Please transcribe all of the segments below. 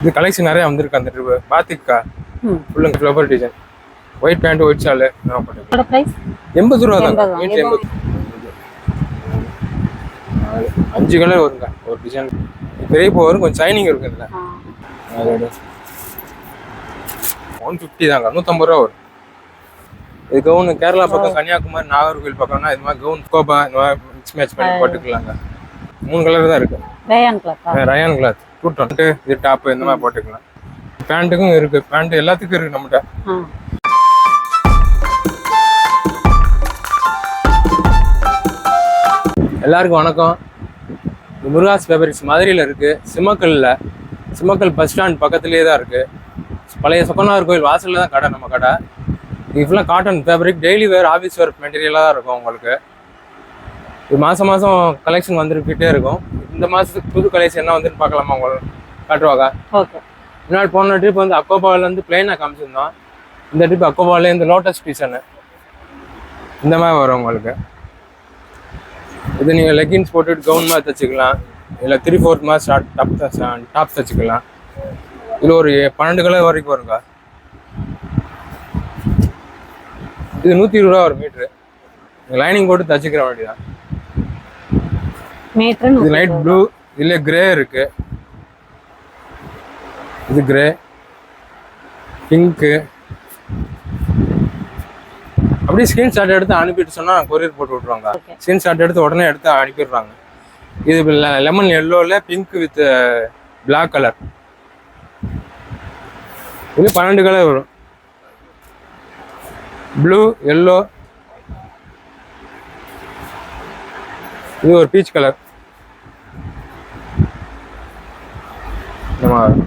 இது கலெக்ஷன் நிறைய வந்திருக்கு அந்த ட்ரிப்பு பாத்திக்கா. ம். ஃபுல்லுங்க flower design white pant white shawl எண்பது ரூபா ரூபா. வீட்டில் எண்பது. அஞ்சு கலர் வருங்க ஒரு டிசைன் பெரிய பூ வரும் கொஞ்சம் ஷைனிங் இருக்கு இதில் ஒன் ஃபிஃப்டி தாங்க நூற்றம்பது ரூபா வரும். இது கவுன் கேரளா பக்கம் கன்னியாகுமரி நாகர்கோவில் பக்கம்னா இது மாதிரி கவுன் கோபா இந்த மாதிரி மிக்ஸ் மேட்ச் பண்ணி போட்டுக்கலாங்க. மூணு கலர் தான் இருக்கு. ரேயான் கிளாத்தா ரயான் கிளாத் டுவெண்ட்டு இது டாப்பு இந்த மாதிரி போட்டுக்கலாம். பேண்ட்டுக்கும் இருக்கு. பேண்ட் எல்லாத்துக்கும் இருக்கு நம்மகிட்ட. எல்லாருக்கும் வணக்கம். முருகாஸ் ஃபேப்ரிக்ஸ் மதுரையில் இருக்குது சிம்மக்கல்லில் சிம்மக்கல் பஸ் ஸ்டாண்ட் பக்கத்துலேயே தான் இருக்குது பழைய சொக்கனார் கோயில் வாசலில் தான் கடை நம்ம கடை. ஃபுல்லாக cotton fabric daily wear office wear மெட்டீரியலாக தான் இருக்கும் உங்களுக்கு. இது மாதம் மாதம் கலெக்ஷன் வந்துருக்கிட்டே இருக்கும். இந்த மாதத்துக்கு புது கலெக்ஷன் என்ன வந்துன்னு பார்க்கலாமா உங்களுக்கு காட்டுவாங்க ஓகே. முன்னாடி போன ட்ரிப் வந்து அக்கோபாவிலேருந்து பிளெயினாக காமிச்சிருந்தோம். இந்த ட்ரிப் அக்கோபாவிலே இந்த லோட்டஸ் டிசனு இந்த மாதிரி வரும் உங்களுக்கு. இது நீங்கள் லெகின்ஸ் போட்டுட்டு கவுன் மாதிரி தச்சுக்கலாம். இல்லை த்ரீ ஃபோர்த் மாதிரி ஷார்ட் டாப் டாப் தச்சுக்கலாம். இதில் ஒரு பன்னெண்டு கலர் வரைக்கும் வருங்க இது நூற்றி இருபது ரூபா ஒரு மீட்ரு லைனிங் போட்டு தச்சுக்கிற வேண்டியதான் மீட்டர் இது லைட் ப்ளூ இதுல கிரே இருக்கு. இது கிரே பிங்க்கு அப்படியே ஸ்கிரீன்ஷாட் எடுத்து அனுப்பிட்டு சொன்னா கொரியர் போட்டு விட்ருவாங்க Okay. ஸ்கிரீன்ஷாட் எடுத்து உடனே எடுத்து அனுப்பிடுறாங்க. இது லெமன் எல்லோல பிங்க் வித் பிளாக் கலர் இது பன்னெண்டு கலர் வரும். ப்ளூ எல்லோ இது ஒரு பீச் கலர் இந்த மாதிரி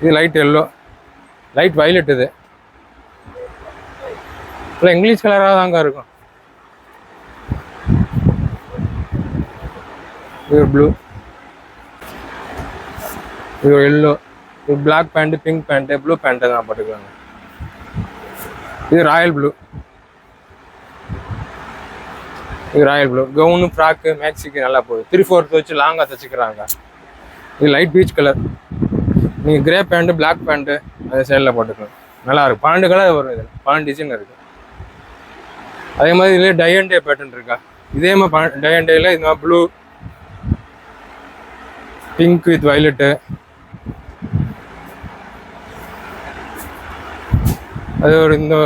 இது லைட் எல்லோ லைட் வயலட் இது. இல்லை இங்கிலீஷ் கலராக தாங்க இருக்கும். இது ப்ளூ இது எல்லோ இது black pant pink pant blue pant தான் போட்டுக்கலாங்க இது ராயல் ப்ளூ இது ராயல் ப்ளூ கவுனு ஃப்ராக்கு மேக்ஸிக்கு நல்லா போகுது. த்ரீ ஃபோர்த் வச்சு லாங்காக தச்சுக்கிறாங்க. இது லைட் பீச் கலர் நீங்கள் கிரே பேண்ட்டு பிளாக் பேண்ட்டு அதை சைடில் போட்டுக்கலாம். நல்லா இருக்கும். பன்னெண்டு கலர் வரும் இதில் பன்னெண்டு டிசைன் இருக்குது அதே மாதிரி இதில் டை அண்ட் டே பேட்டர்ன் இருக்கா? இதே மாதிரி டை அண்ட் இது மாதிரி ப்ளூ பிங்க் வித் வைலட்டு அது ஒரு இந்த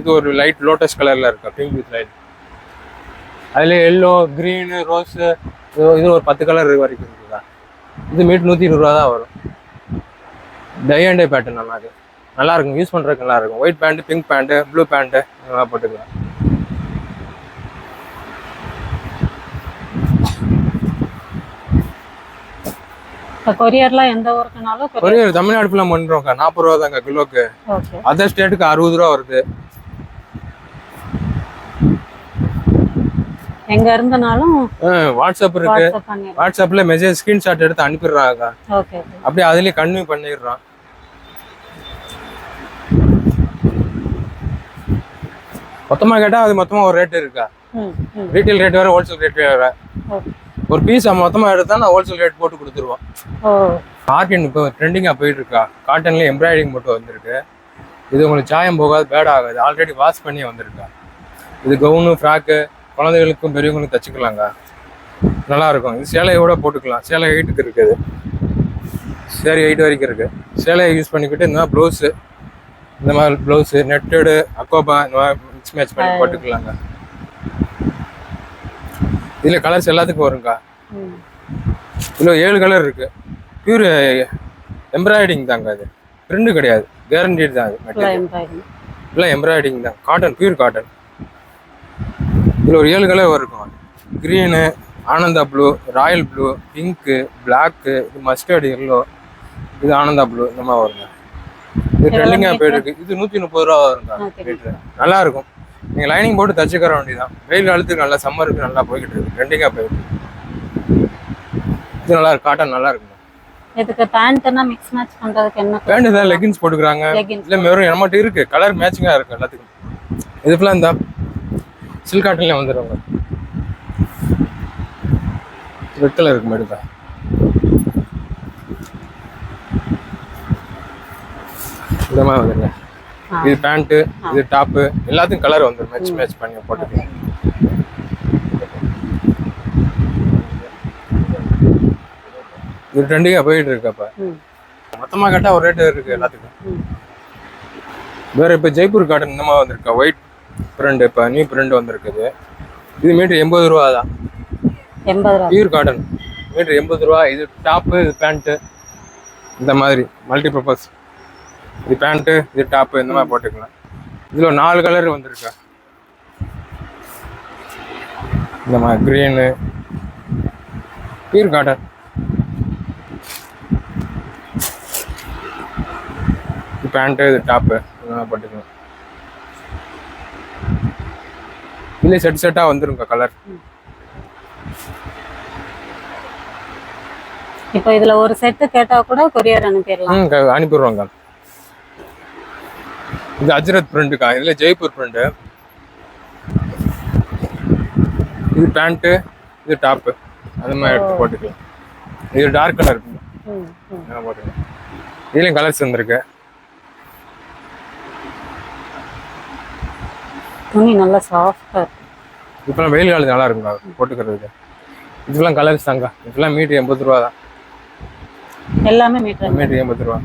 இது ஒரு லைட் லோட்டஸ் கலரில் இருக்கா? பிங்க் வித் லைட் அதில் எல்லோ க்ரீனு ரோஸு இது ஒரு பத்து கலர் வரைக்கும் இருக்குதா? இது மீட் நூற்றி இருபது ரூபா தான் வரும். டை அண்ட் டை பேட்டர்ன் நல்லா இருக்கு. நல்லா இருக்கும். யூஸ் பண்ணுறதுக்கு நல்லா இருக்கும். White pant pink pant blue pant இதெல்லாம் போட்டுக்கலாம். கொரியர்லாம் எந்த ஊருக்குனாலும் கொரியர் தமிழ்நாடு ஃபுல்லாக பண்ணுறோம்க்கா நாற்பது ரூபா தாங்க கிலோக்கு. அதர் ஸ்டேட்டுக்கு அறுபது ரூபா வருது. எங்க இருந்தனாலும் வாட்ஸ்அப் இருக்கு. வாட்ஸ்அப் பண்ணிடுறோம் வாட்ஸ்அப்பில் மெசேஜ் ஸ்க்ரீன்ஷாட் எடுத்து அனுப்பிடுறாங்க. அப்படியே அதுலேயே கன்வியூ பண்ணிடுறான். மொத்தமாக கேட்டால் அது மொத்தமாக ஒரு ரேட் இருக்கா? ரீட்டைல் ரேட் வேறு ஹோல்சேல் ரேட் வேறு. ஒரு பீஸ் மொத்தமாக எடுத்தா நான் ஹோல்சேல் ரேட் போட்டு கொடுத்துருவோம். காட்டன் இப்போ ட்ரெண்டிங்காக போயிட்டு இருக்கா காட்டன்ல எம்ப்ராய்டிங் மட்டும் வந்திருக்கு. இது உங்களுக்கு சாயம் போகாது பேட் ஆகாது. ஆல்ரெடி வாஷ் பண்ணி வந்திருக்கா. இது கவுனு ஃப்ராக்கு குழந்தைகளுக்கும் பெரியவங்களுக்கும் தச்சுக்கலாங்க. நல்லா இருக்கும் இது சேலையோட போட்டுக்கலாம். சேலை ஹைட்டுக்கு இருக்குது. சேலை ஹைட் வரைக்கும் இருக்கு. சேலையை யூஸ் பண்ணிக்கிட்டு இந்த மாதிரி ப்ளவுஸு இந்த மாதிரி ப்ளவுஸு நெட்டடு அக்கோபா இந்த மாதிரி மிக்ஸ் மேட்ச் பண்ணி போட்டுக்கலாங்க. இதில் கலர்ஸ் எல்லாத்துக்கும் வருங்க ம். இதில் ஏழு கலர் இருக்கு. பியூர் எம்ப்ராய்டிங் தாங்க அது. பிரிண்ட் கிடையாது. கேரண்டீட் தான் அது மெட்டீரியல் இல்லை எம்ப்ராய்டிங் தான். காட்டன் பியூர் காட்டன் இதில் ஒரு ஏழு கலர் இருக்கும் green Ananda blue royal blue pink black இது மஸ்டர்டு எல்லோ இது ஆனந்தா ப்ளூ இந்த மாதிரி வருங்க. இது ட்ரெண்டிங்காக போயிட்டு இருக்கு இது நூற்றி முப்பது ரூபா வருங்க. நல்லா இருக்கும் நீங்கள் லைனிங் போட்டு தச்சுக்கிற வேண்டியதான் வெயில் காலத்துக்கு நல்லா சம்மருக்கு நல்லா போய்கிட்டு இருக்கு. ட்ரெண்டிங்காக போயிட்டு இருக்கு. இது நல்லா இருக்கு. காட்டன் நல்லா இருக்குங்க. இதுக்கு பேண்ட்னா மிக்ஸ் மேட்ச் பண்றதுக்கு என்ன பேண்ட் தான் லெகின்ஸ் போட்டுக்கிறாங்க. இல்லை மெரும் நம்மகிட்ட இருக்கு. கலர் மேட்சிங்காக இருக்கு எல்லாத்துக்கும். இது ஃபுல்லாக இந்த சில்க் காட்டன்ல வந்துடுவாங்க ரெட் கலர் இருக்கு மேடுக்கா இந்த மாதிரி வந்துருங்க. ஆ. இது பேண்ட்டு இது டாப்பு எல்லாத்துக்கும் கலர் வந்துடும் மேட்ச் மேட்ச் பண்ணி போட்டுக்கலாம் இது ட்ரெண்டிங்காக போயிட்டு இருக்கு அப்போ. மொத்தமாக கேட்டால் ஒரு ரேட்டு இருக்கு எல்லாத்துக்கும். வேற இப்போ ஜெய்ப்பூர் காட்டன் இந்த மாதிரி வந்திருக்கா? ஒயிட் பிரிண்ட் இப்போ நியூ பிரிண்ட் வந்திருக்குது. இது மீட்டர் எண்பது ரூபா தான். எண்பது ரூபா. பியூர் காட்டன் மீட்டர் எண்பது ரூபா. இது டாப்பு இது பேண்ட்டு இந்த மாதிரி மல்டி பர்பஸ் இது பேண்ட்டு இது டாப்பு இந்த மாதிரி போட்டுக்கலாம். இதில் நாலு கலர் வந்திருக்கா? இந்த மாதிரி க்ரீனு பியூர் காட்டன் பேண்ட்டு இது டாப்பு இந்த மாதிரி போட்டுக்கலாம். இதுலேயே செட் செட்டாக வந்துருங்க கலர் இப்போ இதுல ஒரு செட்டு கேட்டா கூட கொரியர் அனுப்பிடலாம். அனுப்பிடுவாங்க இது அஜ்ரத் பிரிண்ட்டுக்கா இதில் ஜெய்ப்பூர் பிரிண்ட்டு இது பேண்ட்டு இது டாப்பு அந்த மாதிரி எடுத்து போட்டுக்கலாம். இது டார்க் கலர் போட்டுக்கலாம். இதுலேயும் கலர்ஸ் வந்திருக்கு. துணி நல்லா சாஃப்டா இப்போலாம் வெயில் காலத்து நல்லா இருக்குங்க போட்டுக்கிறதுக்கு. இதெல்லாம் கலர்ஸ் தாங்க இதெல்லாம் மீட்டர் எண்பது ரூபா தான். எல்லாமே மீட்டர் மீட்டர் எண்பது ரூபா.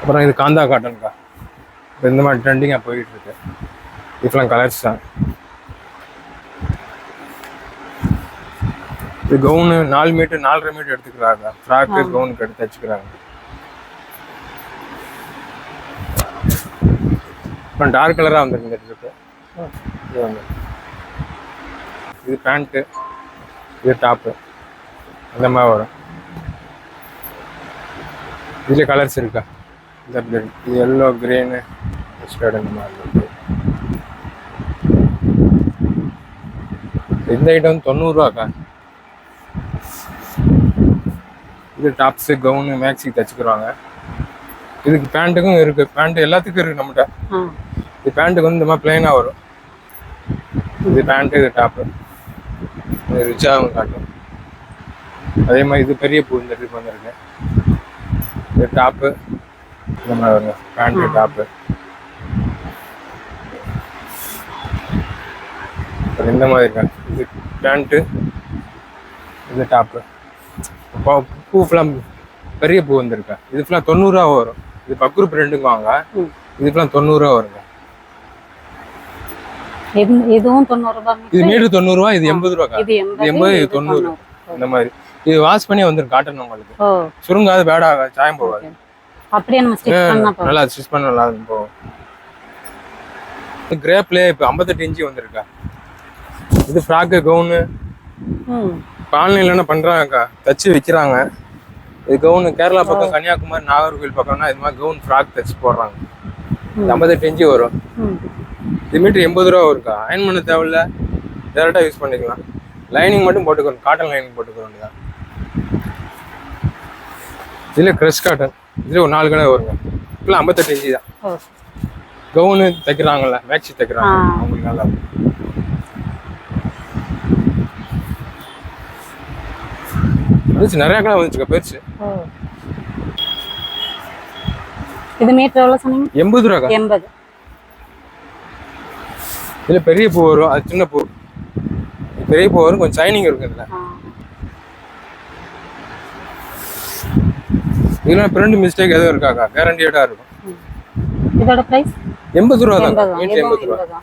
அப்புறம் இது காந்தா காட்டன்க்கா. இப்போ இந்த மாதிரி ட்ரெண்டிங்காக போயிட்டு இருக்கு. இதெல்லாம் கலர்ஸ் தான். இது கவுனு நாலு மீட்டர் நாலரை மீட்டர் எடுத்துக்கிறாங்க. ஃப்ராக்கு கவுனுக்கு எடுத்து தச்சுக்கிறாங்க அப்புறம் டார்க் கலராக வந்துருக்கு இந்த ட்ரிப்பு இது பேண்ட்டு இது டாப்பு அந்த மாதிரி வரும். இதில் கலர்ஸ் இருக்கா? இந்த இருக்கு. இது எல்லோ கிரீனு மஸ்டர்ட் இந்த மாதிரி இருக்கு. இந்த ஐட்டம் தொண்ணூறுரூவாக்கா இது டாப்ஸு கவுனு மேக்ஸி தச்சுக்கிறாங்க இதுக்கு பேண்ட்டுக்கும் இருக்குது பேண்ட் எல்லாத்துக்கும் இருக்குது நம்மகிட்ட. இது பேண்ட்டுக்கு வந்து இந்த மாதிரி பிளைனாக வரும். இது பேண்ட்டு இது டாப்பு. ரிச்சாகவும் காட்டும். அதே மாதிரி இது பெரிய பூ இந்த இதுக்கு வந்துருக்கு. இது டாப்பு இந்த மாதிரி வருங்க. பேண்ட்டு டாப்பு இந்த மாதிரி இருக்காங்க. இது பேண்ட்டு இது டாப்பு பூ ஃபுல்லாக பெரிய பூ வந்திருக்கா. இது ஃபுல்லாக தொண்ணூறுரூவா வரும். இது பக்குரு ரெண்டுங்க வாங்க. இது ஃபுல்லாக தொண்ணூறுரூவா வருங்க. இதுவும் தொண்ணூறு ரூபாய் இது மீட்டர் மீட்டர் தொண்ணூறுரூவா இது எண்பது ரூபாக்கா இது எண்பது தொண்ணூறு. இந்த மாதிரி. இது வாஷ் பண்ணி வந்துடும் காட்டன் உங்களுக்கு. சுருங்காது பேடாகாது சாயம் போகாது. அப்படியே நம்ம ஸ்டிச் பண்ணா போதும். நல்லா ஸ்டிச் பண்ண நல்லா போகும் கிரேப்லேயே இப்போ ஐம்பத்தெட்டு இன்ச்சு வந்திருக்கா. இது ஃப்ராக்கு கவுனு ஆன்லைனில் என்ன பண்ணுறாங்கக்கா தச்சு விற்கிறாங்க இது கவுனு கேரளா பக்கம் கன்னியாகுமரி நாகர்கோவில் பக்கம்னா இது மாதிரி கவுன் ஃப்ராக் தச்சு போடுறாங்க. ஐம்பத்தெட்டு இன்ச்சு வரும். ம் இது மீட்டர் எண்பது ரூபா வரும்க்கா அயன் பண்ண தேவையில்ல. டேரெக்டாக யூஸ் பண்ணிக்கலாம். லைனிங் மட்டும் போட்டுக்கணும். காட்டன் லைனிங் போட்டுக்க வேண்டியதான் இதில் க்ரஷ் காட்டன் இதில் ஒரு நாலு கடை வருங்க. இப்பெல்லாம் ஐம்பத்தெட்டு இன்ச்சு தான். கவுனு தைக்கிறாங்கல்ல மேக்ஸி தைக்கிறாங்க. அவங்களுக்கு நல்லா இருக்கும். வந்துச்சு நிறைய கடை வந்துச்சுக்கா ஓ. இது மீட்டர் எவ்வளோ சொன்னீங்க? எண்பது ரூபாக்கா? எண்பது. இதில் பெரிய பூ வரும். அது சின்ன பூ. பெரிய பூ வரும். கொஞ்சம் ஷைனிங் இருக்கும் இதில். இதெல்லாம் பிரிண்ட் மிஸ்டேக் எதுவும் இருக்காக்கா? கேரண்டியடாக இருக்கும். இதோட ப்ரைஸ் எண்பது ரூபா தான் எண்பது ரூபா.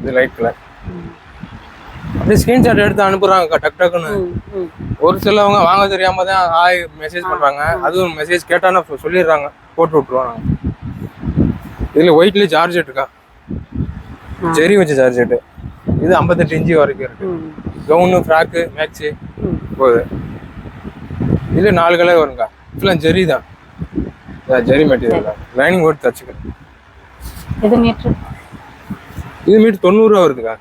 இது லைட் கலர் அப்படியே ஸ்கிரீன்ஷாட் எடுத்து அனுப்புறாங்க டக் டக்குன்னு. ஒரு சிலவங்க வாங்க தெரியாம தான் ஹாய் மெசேஜ் பண்றாங்க. அதுவும் மெசேஜ் கேட்டானா சொல்லிடுறாங்க. போட்டு விட்டுருவாங்க. இதுல ஒயிட்ல ஜார்ஜெட் இருக்கா. ஜெரி வச்ச ஜார்ஜெட் இது ஐம்பத்தெட்டு இன்ச்சு வரைக்கும் இருக்கு. கவுனு ஃப்ராக்கு மேக்ஸி போகுது. இதுல நாலு கலர் வருங்க ஃபுல்லாக ஜெரி தான். ஜெரி மெட்டீரியல் தான். லைனிங் போட்டு தச்சுக்கிறேன். இது மீட்டர் இது தொண்ணூறுரூவா வருதுக்கா.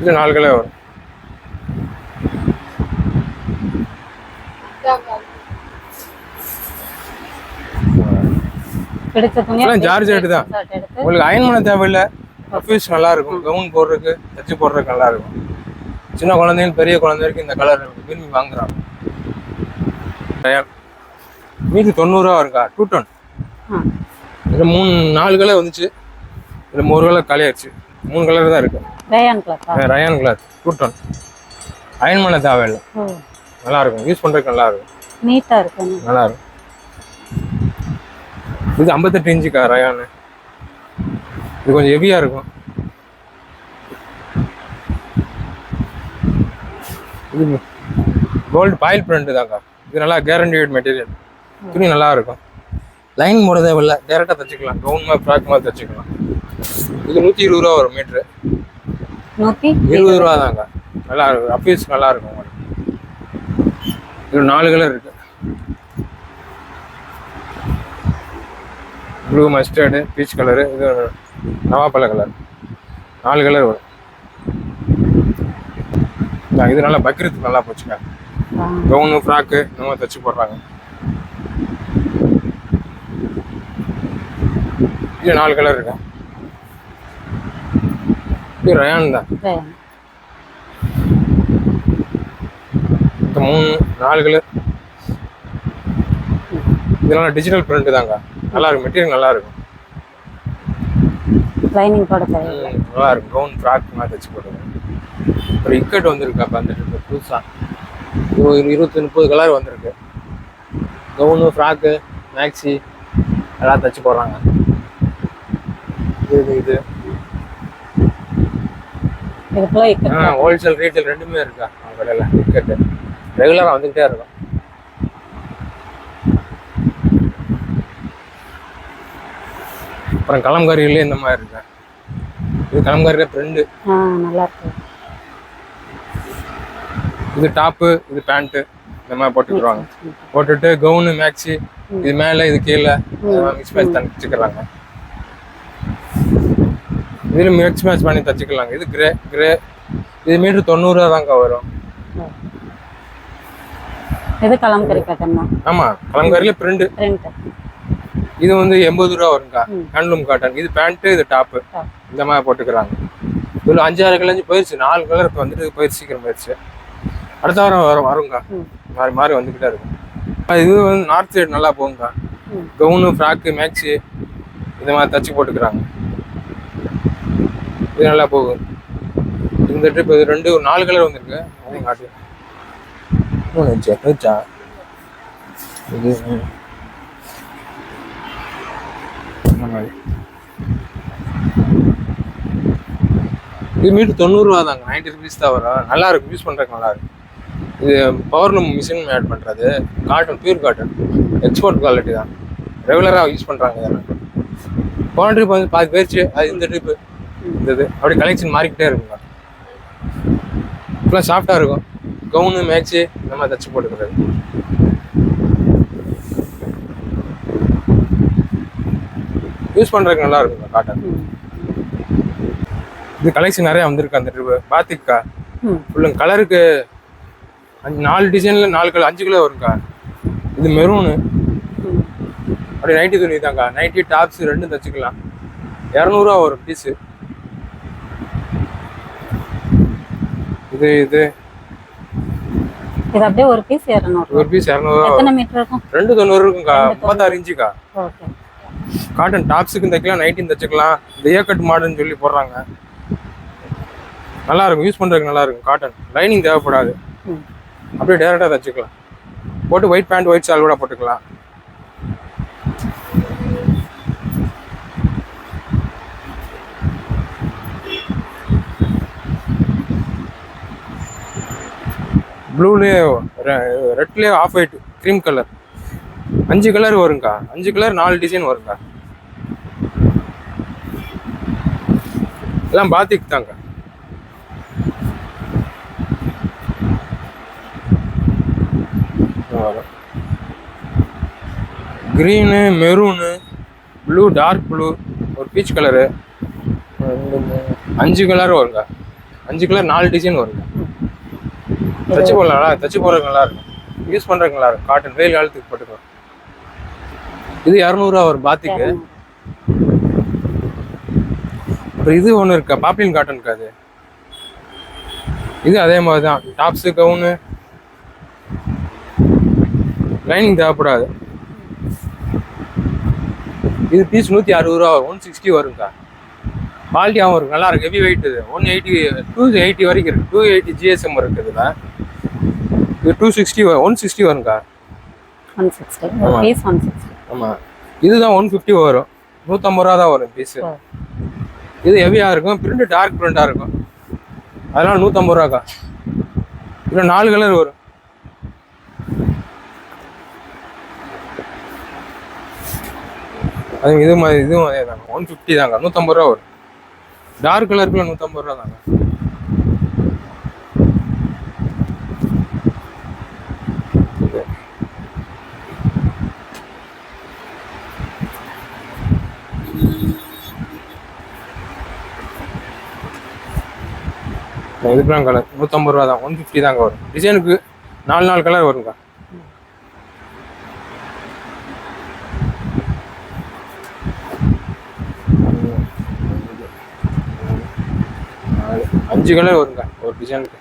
இது கலர் வரும். எல்லாம் ஜார்ஜெட் தான். உங்களுக்கு அயன் பண்ண தேவையில்லை. அஃபீஸ் நல்லா இருக்கும் கவுன் போடுறதுக்கு தச்சு போடுறதுக்கு நல்லா இருக்கும் சின்ன குழந்தைங்க பெரிய குழந்தை வரைக்கும் இந்த கலர் விரும்பி வாங்குறாங்க. மீதி தொண்ணூறுரூவா இருக்கா? டூ டொன் இதில் மூணு நாலு கலர் வந்துச்சு. இதில் மூணு கலர் காலியாச்சு மூணு கலர் தான் இருக்கு. ரேயான் கிளாத்தா ரயான் கிளாத் டூ டொன் அயன் பண்ண தேவையில்லை. நல்லா இருக்கும் யூஸ் பண்ணுறதுக்கு நல்லா இருக்கும் நீட்டா இருக்கும் நல்லா இருக்கும் இது ஐம்பத்தெட்டு இன்ச்சுக்கா ரயானு இது கொஞ்சம் ஹெவியாக இருக்கும். இது கோல்டு பாயில் பிரிண்ட் தான்க்கா. இது நல்லா கேரண்டிட் மெட்டீரியல் துணி நல்லா இருக்கும் லைன் போட தேவையில்ல. டேரெக்டாக தச்சுக்கலாம். கவுன் மாதிரி ஃப்ராக் மாதிரி தச்சுக்கலாம். இது நூற்றி இருபது ரூபா வரும் மீட்ரு நூத்தி இருபது ரூபா தாங்க. நல்லா இருக்கும் அப்பீஸ் நல்லா இருக்கும் உங்களுக்கு. இது நாலு கலர் இருக்கு. ப்ளூ மஸ்டர்டு பீச் கலரு இது நவாப்பழ கலர் நாலு கலர் வரும். இது நல்லா பக்ரீத்துக்கு நல்லா போச்சுங்க. கவுனு ஃப்ராக்கு இந்த மாதிரி தச்சு போடுறாங்க. இது நாலு கலர் இருக்கு. இது ரயான் தான் மொத்தம் மூணு நாலு கலர் இதெல்லாம் டிஜிட்டல் பிரிண்ட் தாங்க நல்லா இருக்கும் மெட்டீரியல் நல்லா இருக்கும் லைனிங் போட நல்லா இருக்கும் கவுன் ஃப்ராக் மாதிரி தச்சு போட்டுருங்க ஒரு இக்கட் வந்திருக்கு அப்போ அந்த புதுசாக ஒரு இருபத்தி முப்பது கலர் வந்திருக்கு கவுனு ஃப்ராக்கு மேக்ஸி எல்லாம் தச்சு போடுறாங்க இது இது இக்கட் ஆ ஹோல்சேல் ரீட்டைல் ரெண்டுமே இருக்கா? அவங்க கடையில் இக்கட்டு ரெகுலராக வந்துக்கிட்டே இருக்கும். அப்புறம் கலம்காரிகளே இந்த மாதிரி இருக்கு? இது கலம்காரியில் ஃப்ரெண்டு ஆ நல்லா இருக்கு. இது டாப்பு இது பேண்ட்டு இந்த மாதிரி போட்டுக்குருவாங்க போட்டுட்டு கவுனு மேக்ஸி இது மேலே இது கீழே மிக்ஸ் மேட்ச் தச்சுக்கிறாங்க இதில் மிக்ஸ் மேட்ச் பண்ணி தச்சுக்கலாங்க. இது கிரே கிரே இது மீட்ரு தொண்ணூறுரூவா தாங்க வரும். இது கலம்கரி தான். ஆமாம் கலம்காரியில் பிரிண்ட் பிரிண்ட் இது வந்து எண்பது ரூபா வருங்கக்கா. ஹேண்ட்லூம் காட்டன் இது பேண்ட்டு இது டாப்பு. இந்த மாதிரி போட்டுக்கிறாங்க. இதில் அஞ்சாறு கிழஞ்சு போயிடுச்சு நாலு கலர் இப்போ வந்துட்டு போயிடுச்சு சீக்கிரம் போயிடுச்சு அடுத்த வாரம் வரும் வருங்கக்கா. மாறி மாறி வந்துக்கிட்டே இருக்கும். இது வந்து நார்த் சைடு நல்லா போகுங்கக்கா. கவுனு ஃப்ராக்கு மேக்ஸி இந்த மாதிரி தச்சு போட்டுக்கிறாங்க. இது நல்லா போகும் இந்த ட்ரிப் இது ரெண்டு ஒரு நாலு கலர் வந்திருக்கு. அதையும் காட்டு இன்னொன்று வச்சா வச்சா இது இது மீட்டு தொண்ணூறுரூவா தாங்க. நைன்டி ருபீஸ் தான் வரும். நல்லா இருக்கும். யூஸ் பண்ணுறதுக்கு நல்லா இருக்கும். இது பவர்லூம் மிஷின் ஆட் பண்ணுறது cotton pure cotton export quality தான். ரெகுலராக யூஸ் பண்ணுறாங்க இதெல்லாம். போன ட்ரிப் வந்து பாதி போயிடுச்சு அது இந்த ட்ரிப்பு இந்த இது அப்படி கலெக்ஷன் மாறிக்கிட்டே இருக்குங்க. இப்பெல்லாம் சாஃப்டாக இருக்கும். கவுனு மேக்ஸி இந்த மாதிரி தச்சு போட்டுக்கிறது. யூஸ் பண்ணுறதுக்கு நல்லா இருக்குங்க காட்டன். இது கலெக்ஷன் நிறையா வந்திருக்கு அந்த ட்ரிப்பு பாத்திக்கா? ம். ஃபுல்லும் கலருக்கு அஞ்சு நாலு டிசைனில் நாலு கலர் அஞ்சு கிலோ வரும்க்கா. இது மெரூனு. அப்படியே நைட்டி துணி தாங்க்கா நைட்டி டாப்ஸ் ரெண்டும் தச்சுக்கலாம். இரநூறுவா வரும் பீஸு இது இது. இது அப்படியே ஒரு பீஸ் இரநூறு. ஒரு பீஸ் இரநூறுவா வரும் எத்தனை மீட்டர் இருக்கும்? ரெண்டு தொண்ணூறு இருக்குங்க்கா முப்பத்தாறு இன்ச்சுக்கா. ஓகே. காட்டன் டாப்ஸுக்கும் தைக்கலாம் நைட்டியும் தைச்சுக்கலாம். இந்த ஏக்கட் மாடல்னு சொல்லி போடுறாங்க. நல்லா இருக்கும் யூஸ் பண்ணுறதுக்கு நல்லா இருக்கும் காட்டன் லைனிங் தேவைப்படாது. அப்படியே டேரெக்டாக தைச்சுக்கலாம். போட்டு ஒயிட் பேண்ட் ஒயிட் ஷால் கூட போட்டுக்கலாம். ப்ளூலேயே ரெட்லேயே ஆஃப் ஒயிட் க்ரீம் கலர் அஞ்சு கலர் வருங்க்கா அஞ்சு கலர் நாலு டிசைன் வருங்க்கா எல்லாம் பாத்திக் தாங்க green maroon blue dark blue ஒரு பீச் கலரு அஞ்சு கலர் வருங்க அஞ்சு கலர் நாலு டிசைன் வருங்க தச்சு போடலாம் தச்சு போடுறது நல்லா இருக்கும். யூஸ் பண்ணுறதுக்கு நல்லா இருக்கும். காட்டன் வெயில் காலத்துக்கு போட்டுக்கலாம். இது இரநூறுவா வரும் பாத்திக்கு. அப்புறம் இது ஒன்று இருக்கா? பாப்ளின் காட்டன் அது? இது அதே மாதிரி தான் டாப்ஸு கவுனு லைனிங் தேவைப்படாது. இது பீஸ் நூற்றி அறுபது ரூபா ஒன் சிக்ஸ்டி வரும்க்கா. குவாலிட்டியாகவும் இருக்கும் நல்லா இருக்கு. ஹெவி வெயிட் இது. ஒன் எயிட்டி டூ எயிட்டி வரைக்கும் இருக்கு. டூ எயிட்டி ஜிஎஸ்எம் இருக்கு இதில். இது two sixty one sixty வரும்க்கா. One sixty. Piece one sixty ஆமாம் இதுதான் ஒன் ஃபிஃப்டி வரும். நூற்றம்பது ரூபா தான் வரும் பீஸு. இது ஹெவியாக இருக்கும். பிரிண்ட் டார்க் பிரிண்டாக இருக்கும். அதனால நூற்றம்பது ரூபாக்கா. இதில் நாலு கலர் வரும். அது இது மாதிரி இதுவும் அதே தாங்க ஒன் ஃபிஃப்டி தாங்க நூற்றம்பது ரூபா வரும். டார்க் கலருக்குள்ள நூற்றம்பது ரூபா தாங்க. இதுக்கெலாம் கலர் நூற்றம்பது ரூபா தான். ஒன் ஃபிஃப்டி தாங்க வரும். டிசைனுக்கு நாலு நாலு கலர் வருங்க நாலு, அஞ்சு கலர் வருங்க ஒரு டிசைனுக்கு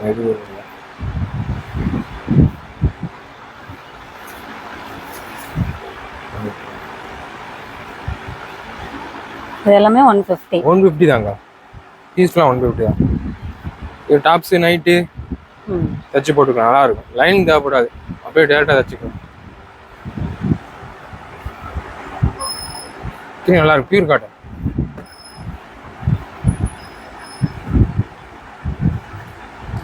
வருங்க. இது எல்லாமே ஒன் ஃபிஃப்டி ஒன் ஃபிஃப்டி தாங்க பீஸ்லாம் ஒன் ஃபிஃப்டி தான் இது டாப்ஸு நைட்டு தச்சு போட்டுக்கலாம். நல்லா இருக்கும் லைனிங் தேவைப்படாது. அப்படியே டேரெக்டாக தச்சுக்கலாம். இது நல்லா இருக்கும் பியூர் காட்டன்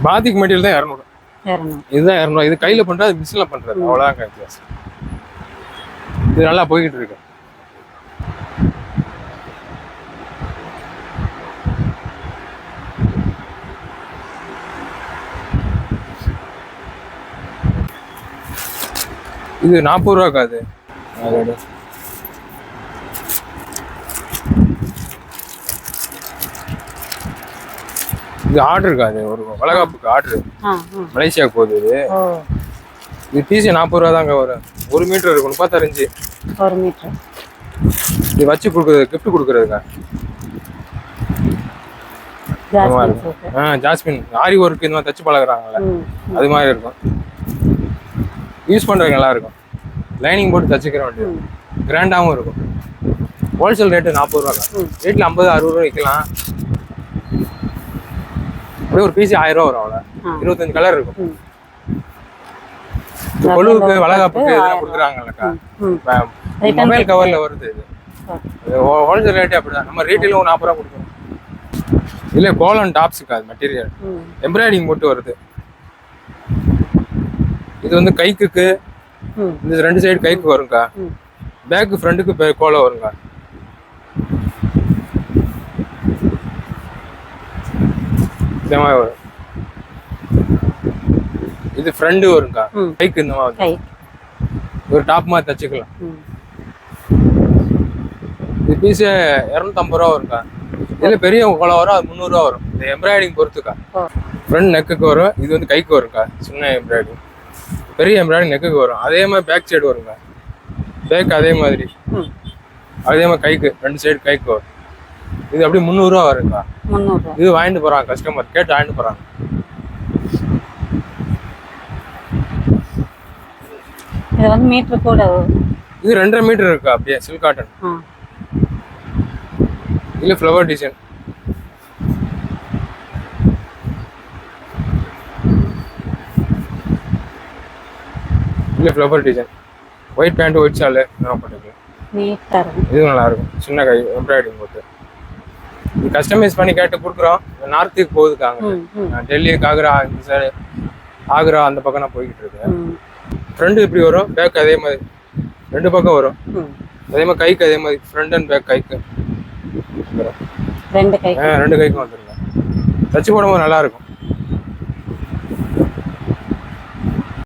பாதிக் மெட்டீரியல் தான் இரநூறு. இரநூறு. இதுதான் இரநூறு. இது கையில் பண்ணுறது அது மிஷினில் பண்ணுறது அவ்வளோதான் வித்தியாசம் இது நல்லா போய்கிட்டு இருக்கு. இது நாற்பது ரூபாக்கா அது? அதோட இது ஆர்டர் இருக்கா அது? ஒரு வளகாப்புக்கு ஆர்டர் மலேசியாவுக்கு போகுது இது. இது பீஸ் நாற்பது ரூபா தாங்க வரும். ஒரு மீட்டர் இருக்கும் முப்பத்தஞ்சு ஒரு மீட்ரு இது வச்சு கொடுக்குறது கிஃப்ட் கொடுக்குறதுங்க ஆ ஜாஸ்மின். ஆரி ஒர்க் இந்த மாதிரி தச்சு பழகுறாங்கல்ல. அது மாதிரி இருக்கும். யூஸ் பண்ணுறதுக்கு நல்லா இருக்கும் லைனிங் போட்டு தச்சுக்கிற வேண்டியது ம். கிராண்டாகவும் இருக்கும். ஹோல்சேல் ரேட்டு நாற்பது ரூபா. ரேட்டில் ஐம்பது அறுபது ரூபா விற்கலாம் அப்படியே ஒரு பீஸ் ஆயிரம் ரூபா வரும் அவ்வளோ. இருபத்தஞ்சு கலர் இருக்கும். கொழுவுக்கு வளகாப்புக்கு இதெல்லாம் கொடுக்குறாங்கல்லக்கா. மொபைல் கவரில் வருது இது. ஹோல்சேல் ரேட்டே அப்படிதான். நம்ம ரீட்டைலும் நாற்பது ரூபா கொடுக்குறோம். இல்லை கோலன் டாப்ஸுக்கு அது மெட்டீரியல் எம்ப்ராய்டிங் மட்டும் வருது. இது வந்து கைக்குக்கு ம். இந்த ரெண்டு சைடு கைக்கு வரும்க்கா. பேக்கு ஃப்ரண்ட்டுக்கு கோலம் வருங்க இந்த மாதிரி வரும். இது ஃப்ரண்ட் வரும்க்கா. கைக்கு இந்த மாதிரி ஒரு டாப் மாதிரி தச்சுக்கலாம். இது பீஸு இரநூத்தம்பது ரூபா வரும்க்கா. இதில் பெரிய கோலம் வரும் அது முந்நூறுரூவா வரும். இந்த எம்ப்ராய்டிங் பொறுத்துக்கா. ஃப்ரண்ட் நெக்குக்கு வரும் இது வந்து கைக்கு வரும்க்கா. சின்ன எம்ப்ராய்டிங் பெரிய எம்ப்ராய்டிங் நெக்குக்கு வரும். அதே மாதிரி பேக் சைடு வருங்க. பேக் அதே மாதிரி. அதே மாதிரி கைக்கு ரெண்டு சைடு கைக்கு வரும். இது அப்படியே முந்நூறுரூவா வருங்கக்கா இது வாங்கிட்டு போகிறாங்க கஸ்டமர் கேட்டு வாங்கிட்டு போகிறாங்க இது வந்து மீட்ரு கூட இது ரெண்டரை மீட்டர் இருக்கா அப்படியே சில்க் காட்டன் இல்லை ஃப்ளவர் டிசைன் இல்லை flower design white pant white shawl நான் போட்டுக்கலாம் நீட்டாக இருக்கும் இது நல்லா இருக்கும் சின்ன கை எம்ப்ராய்டிங் போட்டு. கஸ்டமைஸ் பண்ணி கேட்டு கொடுக்குறோம். நார்த்துக்கு போகுதுக்காங்க. ம் ம். நான் டெல்லி ஆக்ரா இந்த சைடு ஆக்ரா அந்த பக்கம் நான் போய்கிட்டு இருக்கேன். ஃப்ரண்ட் இப்படி வரும் பேக் அதே மாதிரி. ரெண்டு பக்கம் வரும். அதே மாதிரி கைக்கு அதே மாதிரி. ஃப்ரண்ட் அண்ட் பேக் கைக்கு. ரெண்டு கை ரெண்டு கைக்கும் வந்துருங்க. தச்சு போடும்போது நல்லா இருக்கும்